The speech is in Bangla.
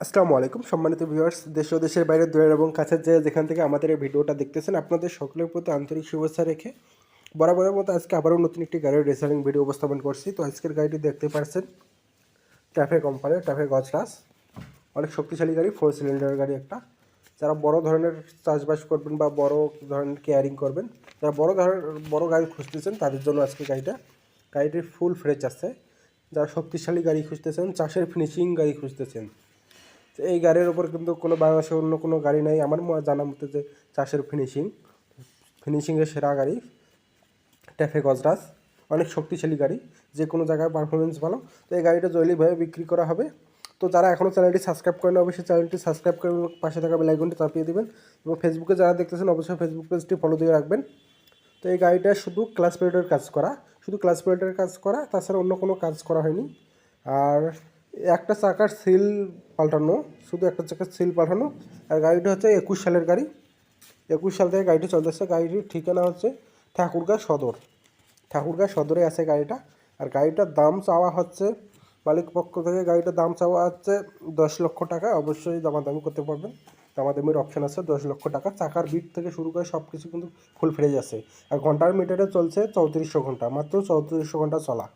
আসসালামু আলাইকুম, সম্মানিত ভিউয়ার্স, দেশ ও দেশের বাইরে, দূরের এবং কাছের যে যেখান থেকে আমাদের এই ভিডিওটা দেখতেছেন, আপনাদের সকলের প্রতি আন্তরিক শুভেচ্ছা রেখে বরাবরের মতো আজকে আবারও নতুন একটি গাড়ির রেসারিং ভিডিও উপস্থাপন করছি। তো আজকের গাড়িটি দেখতে পাচ্ছেন ট্যাফে কোম্পানির ট্যাফে গজরাস অনেক শক্তিশালী গাড়ি ফোর সিলিন্ডার গাড়ি একটা। যারা বড় ধরনের চাষবাস করবেন বা বড় ধরনের কেয়ারিং করবেন, যারা বড় ধরনের, বড় গাড়ি খুঁজতেছেন, তাদের জন্য আজকে গাড়িটা, গাড়িটির ফুল ফ্রেশ আছে। যারা শক্তিশালী গাড়ি খুঁজতেছেন, চাষের ফিনিশিং গাড়ি খুঁজতেছেন। এই গাড়ির ওপর কিন্তু কোনো বাংলাদেশে অন্য কোনো গাড়ি নাই। আমার জানা মতে যে চাষের ফিনিশিং ফিনিশিংয়ের সেরা গাড়ি ট্যাফে গজরাজ অনেক শক্তিশালী গাড়ি, যে কোনো জায়গায় পারফরমেন্স ভালো। তো এই গাড়িটা জৈলিকভাবে বিক্রি করা হবে। তো যারা এখনও চ্যানেলটি সাবস্ক্রাইব করেন অবশ্যই চ্যানেলটি সাবস্ক্রাইব করে পাশে থাকা বেলাইকনটি চাপিয়ে দেবেন এবং ফেসবুকে যারা দেখতেছেন, অবশ্যই ফেসবুক পেজটি ফলো দিয়ে রাখবেন। তো এই গাড়িটা শুধু ক্লাস পিরিয়ডের কাজ করা। শুধু ক্লাস পিরিয়ডের কাজ করা, তাছাড়া অন্য কোনো কাজ করা হয়নি। আর একটা চাকার সিল পাল্টানো, শুধু একটা চাকার সিল পাল্টানো, আর গাড়িটা হচ্ছে একুশ সালের গাড়ি। একুশ সাল থেকে গাড়িটি চলতেছে, গাড়িটির ঠিকানা হচ্ছে ঠাকুরগাঁ সদর। ঠাকুরগাঁ সদরে আছে গাড়িটা, আর গাড়িটার দাম চাওয়া হচ্ছে, মালিক পক্ষ থেকে গাড়িটার দাম চাওয়া হচ্ছে দশ লক্ষ টাকা। অবশ্যই দামাদামি করতে পারবেন। দামাদামির অপশান আছে দশ লক্ষ টাকা। চাকার বিট থেকে শুরু করে সব কিছু কিন্তু ফুল ফ্রেজ আছে। আর ঘণ্টার মিটারে চলছে চৌত্রিশশো ঘণ্টা, মাত্র চৌত্রিশশো ঘণ্টা চলা।